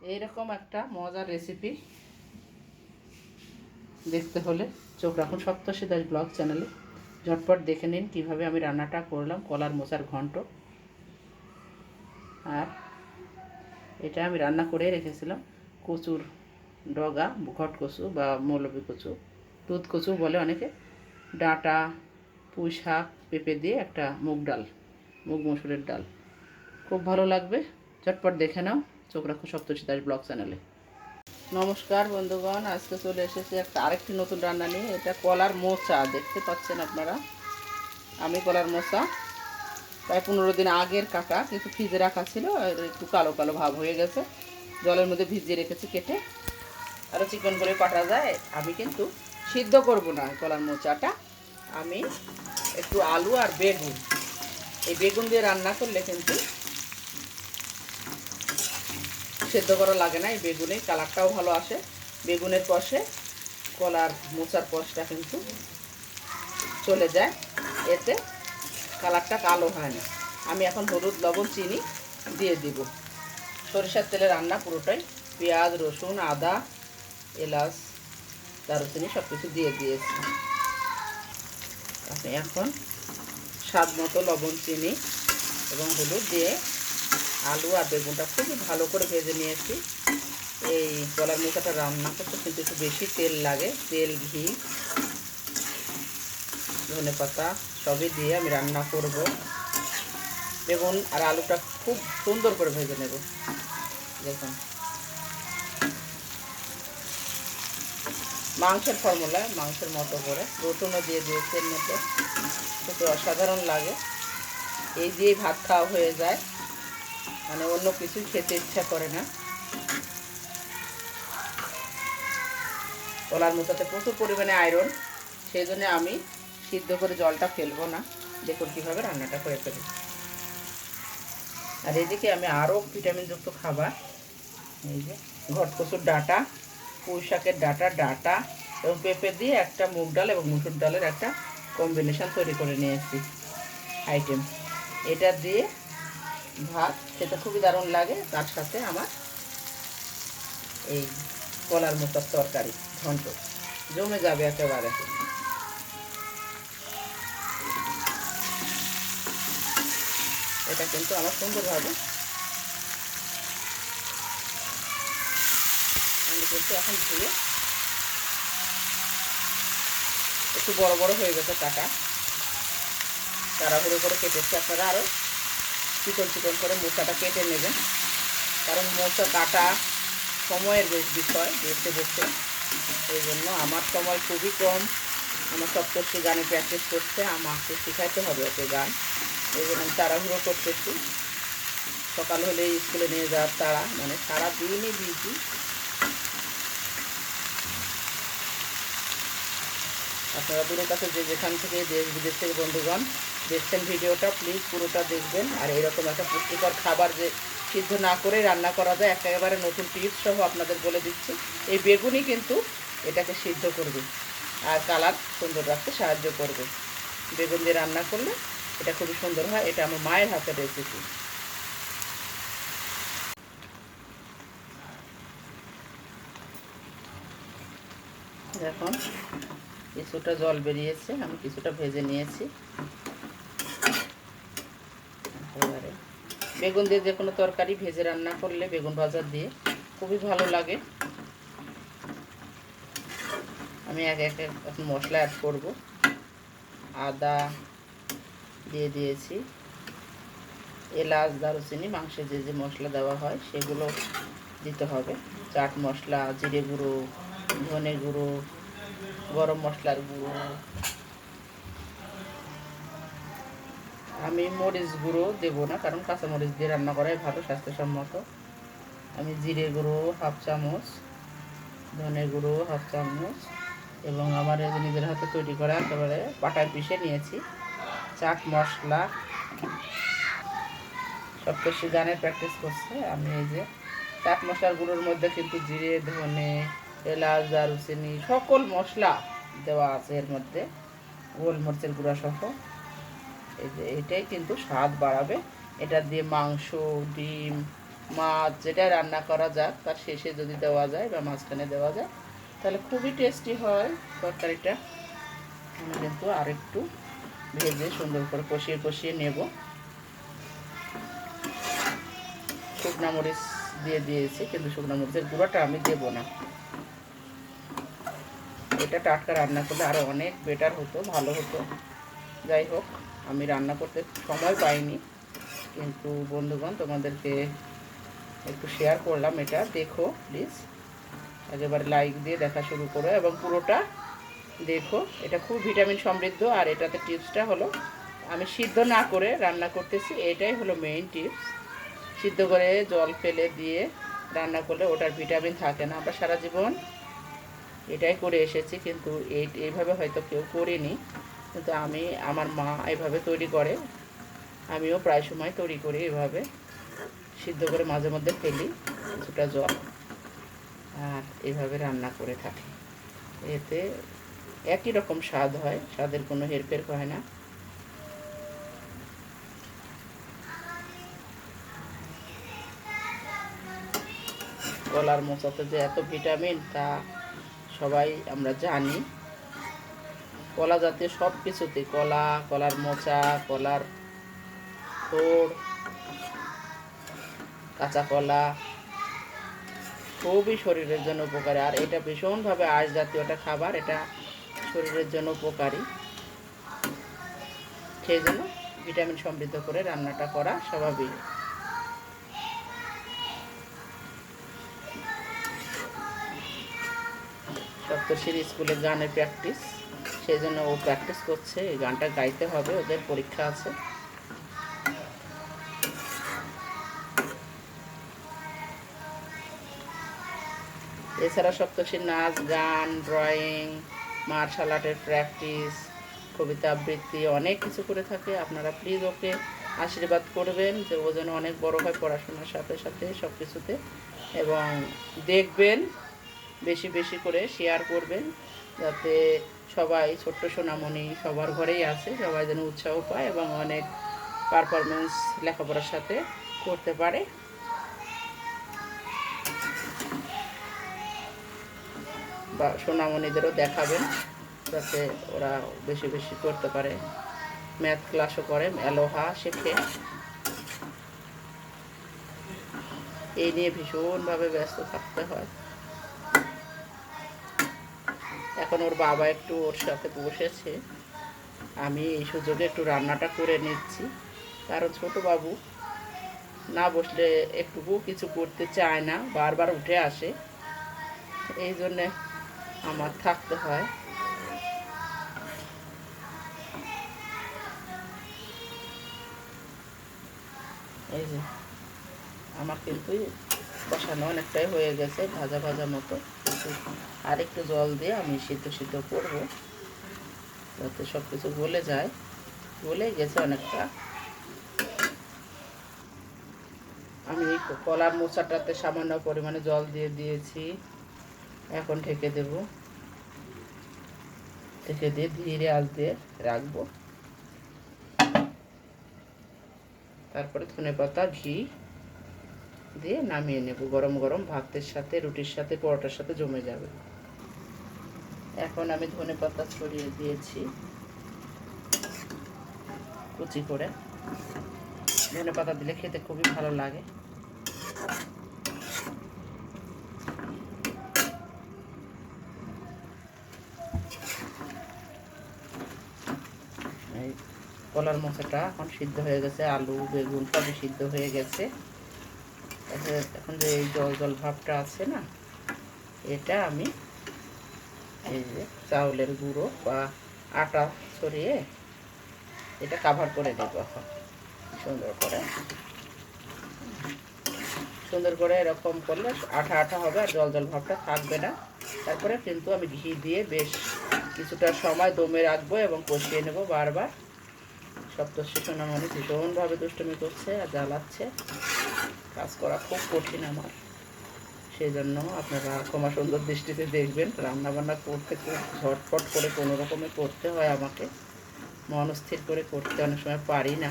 এইরকম একটা মজার রেসিপি দেখতে হলে চোখ রাখুন সপ্তশী দাস ব্লগ চ্যানেলে ঝটপট দেখে নিন কীভাবে আমি রান্নাটা করলাম, কলার মোচার ঘন্ট। আর এটা আমি রান্না করে রেখেছিলাম। কচুর ডগা ঘট কচু বা মৌলবি কচু, দুধ কচু বলে অনেকে। ডাঁটা, পুঁই শাক, পেঁপে দিয়ে একটা মুগ ডাল, মুগ মসুরের ডাল। খুব ভালো লাগবে। ঝটপট দেখে নাও। চোখ রাখো সপ্তশী দাস ব্লগ চ্যানেলে নমস্কার বন্ধুগণ, আজকে চলে এসেছি একটা আরেকটি নতুন রান্না নিয়ে, এটা কলার মোচা দেখতে পাচ্ছেন আপনারা? আমি কলার মোচা প্রায় পনেরো দিন আগের কাকা কিন্তু ফ্রিজে রাখা ছিল একটু কালো কালো ভাব হয়ে গেছে। জলের মধ্যে ভিজিয়ে রেখেছি কেটে। আরও চিকন করে কাটা যায়। আমি কিন্তু সিদ্ধ করব না কলার মোচাটা আমি একটু আলু আর বেগুন। এই বেগুন দিয়ে রান্না করলে কিন্তু সেদ্ধ করা লাগে না এই বেগুনে কালারটাও ভালো আসে। বেগুনের কষে, কলার মোচার কষটা কিন্তু চলে যায়। এতে কালারটা কালো হয় না। আমি এখন হলুদ, লবণ, চিনি দিয়ে দিব। সরিষার তেলে রান্না পুরোটাই পেঁয়াজ, রসুন, আদা, এলাচ, দারুচিনি সব কিছু দিয়ে দিয়েছি। আপনি এখন স্বাদ মতো লবণ, চিনি এবং হলুদ দিয়ে আলু আর বেগুনটা খুবই ভালো করে ভেজে নিয়েছি। এই কলার মোচাটা রান্না করতে কিন্তু একটু বেশি তেল লাগে, তেল, ঘি, ধনে পাতা, সবই দিয়ে আমি রান্না করব। বেগুন আর আলুটা খুব সুন্দর করে ভেজে নেব। দেখুন। মাংসের ফর্মুলা, মাংসের মতো করে। রসুনও দিয়ে দিয়েছি এর মধ্যে। খুব অসাধারণ লাগে। এই দিয়েই ভাত খাওয়া হয়ে যায়। মানে অন্য কিছু খেতে ইচ্ছা করে না। কলার মোচাতে প্রচুর পরিমাণে আয়রন সেই জন্য আমি সিদ্ধ করে জলটা ফেলব না। দেখুন কীভাবে রান্নাটা করে ফেলি আর এদিকে আমি আরও ভিটামিনযুক্ত খাবার, এই যে ঘটকচুর ডাটা, পুঁই শাকের ডাটা ডাটা এবং পেঁপে দিয়ে একটা মুগ ডাল এবং মুসুর ডালের একটা কম্বিনেশান তৈরি করে নিয়েছি। আইটেম এটা দিয়ে ভাত সেটা খুবই দারুণ লাগে, তার সাথে আমার এই কলার মতো তরকারি, ঘন্ট। জমে যাবে একেবারে। এটা কিন্তু আমার সুন্দরভাবে আমি কিন্তু এখন ধুয়ে একটু বড় বড় হয়ে গেছে কাটা। তাড়াহুড়ো করে কেটেছি আপনারা আরও চিকন চিকন করে মোচাটা কেটে নেবেন। কারণ মোচা কাটা সময়ের বেশ বিষয় বেছে বেছে এই জন্য আমার সময় খুবই কম। আমার সপ্তর্ষি গানে প্র্যাকটিস করতে। আমাকে শেখাতে হবে ওকে গান। এই জন্য আমি তাড়াহুড়ো করতেছি। সকাল হলে স্কুলে নিয়ে যাওয়ার তাড়া। মানে সারাদিনই বিজি আপনারা দূরের কাছে যে যেখান থেকে দেশ বিদেশ থেকে বন্ধুগণ দেখছেন ভিডিওটা প্লিজ পুরোটা দেখবেন। আর এরকম একটা পুষ্টিকর খাবার যে সিদ্ধ না করে রান্না করা যায় একেবারে নতুন টিপস সহ আপনাদের বলে দিচ্ছি। এই বেগুনই কিন্তু এটাকে সিদ্ধ করবে আর কালার সুন্দর রাখতে সাহায্য করবে। বেগুন দিয়ে রান্না করলে এটা খুবই সুন্দর হয়। এটা আমার মায়ের হাতের রেসিপি দেখুন, কিছুটা জল বেরিয়েছে, আমি কিছুটা ভেজে নিয়েছি। বেগুন দিয়ে যে কোনো তরকারি ভেজে রান্না করলে বেগুন ভাজা দিয়ে খুবই ভালো লাগে। আমি এক এক মশলা অ্যাড করব। আদা দিয়ে দিয়েছি। এলাচ, দারুচিনি মাংসে যে যে মশলা দেওয়া হয় সেগুলো দিতে হবে। চাট মশলা, জিরে গুঁড়ো, ধনে গুঁড়ো, গরম মশলার গুঁড়ো আমি মরিচ গুঁড়ো দেবো না, কারণ কাঁচা মরিচ দিয়ে রান্না করাই ভালো, স্বাস্থ্যসম্মত। আমি জিরে গুঁড়ো হাফ চামচ, ধনে গুঁড়ো হাফ চামচ এবং আমার নিজের হাতে তৈরি করা একেবারে পাটায় পিষে নিয়েছি। চাট মশলা সব কিছু গানের প্র্যাকটিস করছে। আমি এই যে চাট মশলার গুঁড়োর মধ্যে কিন্তু জিরে, ধনে, এলাচ, দারুচিনি, সকল মশলা দেওয়া আছে এর মধ্যে। গোলমরিচের গুঁড়া সহ। এটাই কিন্তু স্বাদ বাড়াবে। এটা দিয়ে মাংস, ডিম, মাছ যেটা রান্না করা যাক, তার শেষে যদি দেওয়া যায় বা মাঝখানে দেওয়া যায়, তাহলে খুবই টেস্টি হয় তরকারিটা। আমি কিন্তু আরেকটু ভেজে সুন্দর করে কষিয়ে কষিয়ে নেব। শুকনা মরিচ দিয়ে দিয়েছি, কিন্তু শুকনা মরিচের গুঁড়োটা আমি দেব না। এটা টাটকা রান্না করলে আরও অনেক বেটার হতো, ভালো হতো। যাই হোক। আমি রান্না করতে সময় পাইনি, কিন্তু বন্ধুগণ, তোমাদেরকে একটু শেয়ার করলাম এটা। দেখো প্লিজ একেবারে লাইক দিয়ে দেখা শুরু করো এবং পুরোটা দেখো। এটা খুব ভিটামিন সমৃদ্ধ আর এটাতে টিপসটা হলো, আমি সিদ্ধ না করে রান্না করতেছি, এটাই হলো মেইন টিপস সিদ্ধ করে জল ফেলে দিয়ে রান্না করলে ওটার ভিটামিন থাকে না। আমরা সারা জীবন এটাই করে এসেছি, কিন্তু এই এইভাবে হয়তো কেউ করিনি। কিন্তু আমি, আমার মা এভাবে তৈরি করে। আমিও প্রায় সময় তৈরি করি এভাবে। সিদ্ধ করে মাঝে মধ্যে ফেলি কিছুটা জল আর এইভাবে রান্না করে থাকি। এতে একই রকম স্বাদ হয়, স্বাদের কোনো হেরফের হয় না। কলার মোচাতে যে এত ভিটামিন তা সবাই আমরা জানি। কলা জাতীয় সব কিছুতে, কলা, কলার মোচা, কলার খোড় কাঁচা কলা, খুবই শরীরের জন্য উপকারী। আর এটা ভীষণভাবে আঁশ জাতীয় একটা খাবার, এটা শরীরের জন্য উপকারী। সেই জন্য ভিটামিন সমৃদ্ধ করে রান্নাটা করা স্বাভাবিক। সপ্তর্ষির স্কুলে গানের প্র্যাকটিস। সেই জন্য ও প্র্যাকটিস করছে, এই গানটা গাইতে হবে, ওদের পরীক্ষা আছে। এছাড়া সপ্তর্ষির নাচ, গান ড্রয়িং মার্শাল আর্টের প্র্যাকটিস কবিতা আবৃত্তি, অনেক কিছু করে থাকে। আপনারা প্লিজ ওকে আশীর্বাদ করবেন যে ও যেন অনেক বড় হয় পড়াশোনার সাথে সাথে সব কিছুতে এবং দেখবেন, বেশি বেশি করে শেয়ার করবেন। যাতে সবাই ছোট্ট সোনামণি সবার ঘরেই আছে, সবাই যেন উৎসাহ পায় এবং অনেক পারফরমেন্স লেখাপড়ার সাথে করতে পারে। বা সোনামণিদেরও দেখাবেন যাতে ওরা বেশি বেশি করতে পারে। ম্যাথ ক্লাসও করে অ্যালোহা শেখে। এই নিয়ে ভীষণভাবে ব্যস্ত থাকতে হয়। এখন ওর বাবা একটু ওর সাথে বসেছে। আমি এই সুযোগে একটু রান্নাটা করে নিচ্ছি। কারণ ছোট বাবু না বসলে একটুকু কিছু করতে চায় না, বারবার উঠে আসে। এই জন্যে আমার থাকতে হয়। এই যে, আমার কিন্তু বসানো অনেকটাই হয়ে গেছে, ভাজা ভাজা মতো। কিন্তু আর একটু জল দিয়ে আমি সিদ্ধ সিদ্ধ করব। যাতে সব কিছু গলে যায়। গলে গেছে অনেকটা। আমি এই কলার মোচাটাতে সামান্য পরিমাণে জল দিয়ে দিয়েছি। এখন ঢেকে দেব। ঢেকে দিয়ে ধীরে আজ দিয়ে রাখব। তারপরে ধনে পাতা ঘি দিয়ে নামিয়ে নেব। গরম গরম ভাতের সাথে, রুটির সাথে, পরোটার সাথে জমে যাবে। এখন আমি ধনে পাতা ছড়িয়ে দিয়েছি। কুচি করে। ধনে পাতা দিলে খেতে খুবই ভালো লাগে। কলার মশাটা এখন সিদ্ধ হয়ে গেছে। আলু, বেগুন সবই সিদ্ধ হয়ে গেছে। এখন যে এই জল জল ভাবটা আছে না, এটা আমি এই যে চাউলের গুঁড়ো বা আটা ছড়িয়ে এটা কাভার করে দেবো এখন। সুন্দর করে। সুন্দর করে এরকম করলে আঠা আঠা হবে আর জল জল ভাবটা থাকবে না। তারপরে কিন্তু আমি ঘি দিয়ে বেশ কিছুটা সময় দমে রাখব এবং কষিয়ে নেব বারবার। সপ্তর্ষি সোনামণি ভীষণভাবে দুষ্টমি করছে আর জ্বালাচ্ছে। কাজ করা খুব কঠিন আমার। সেই জন্য আপনারা ক্ষমা সুন্দর দৃষ্টিতে দেখবেন রান্না বান্না করতে খুব ঝটফট করে কোনো রকমে করতে হয় আমাকে। মনস্থির করে করতে অনেক সময় পারি না।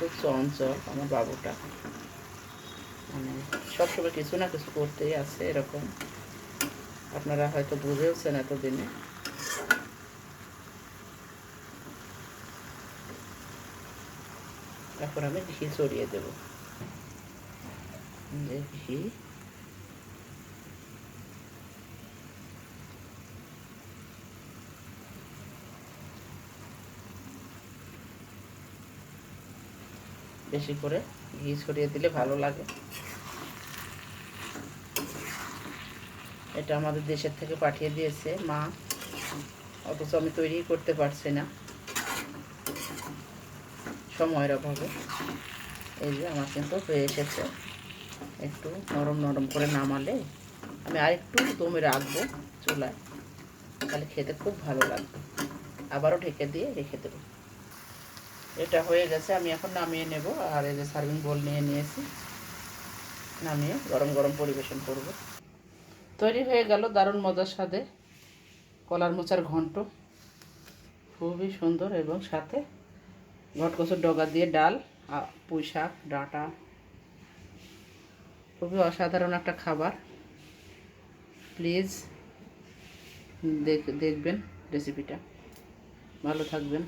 খুব চঞ্চল আমার বাবুটা। মানে সবসময় কিছু না কিছু করতেই আছে এরকম। আপনারা হয়তো বুঝেওছেন এতদিনে। তারপর আমি ঘি ছড়িয়ে দেব। ঘি। বেশি করে ঘি ছড়িয়ে দিলে ভালো লাগে। এটা আমাদের দেশের থেকে পাঠিয়ে দিয়েছে মা। অথচ আমি তৈরি করতে পারছি না। সময়ের অভাবে এই যে আমার কিন্তু হয়ে এসেছে। একটু নরম নরম করে নামালে আমি আরেকটু দমে রাখব চুলায়। তাহলে খেতে খুব ভালো লাগবে। আবারও ঢেকে দিয়ে রেখে দেবো। এটা হয়ে গেছে, আমি এখন নামিয়ে নেব। আর এই যে সার্ভিং বোল নিয়ে নিয়েছি, নামিয়ে গরম গরম পরিবেশন করব। তৈরি হয়ে গেল দারুণ মজার স্বাদে কলার মোচার ঘন্ট। খুবই সুন্দর এবং সাথে ঘটকচুর ডগা দিয়ে ডাল পুঁই শাক, ডাঁটা। খুবই অসাধারণ একটা খাবার। প্লিজ দেখ দেখবেন রেসিপিটা। ভালো থাকবেন।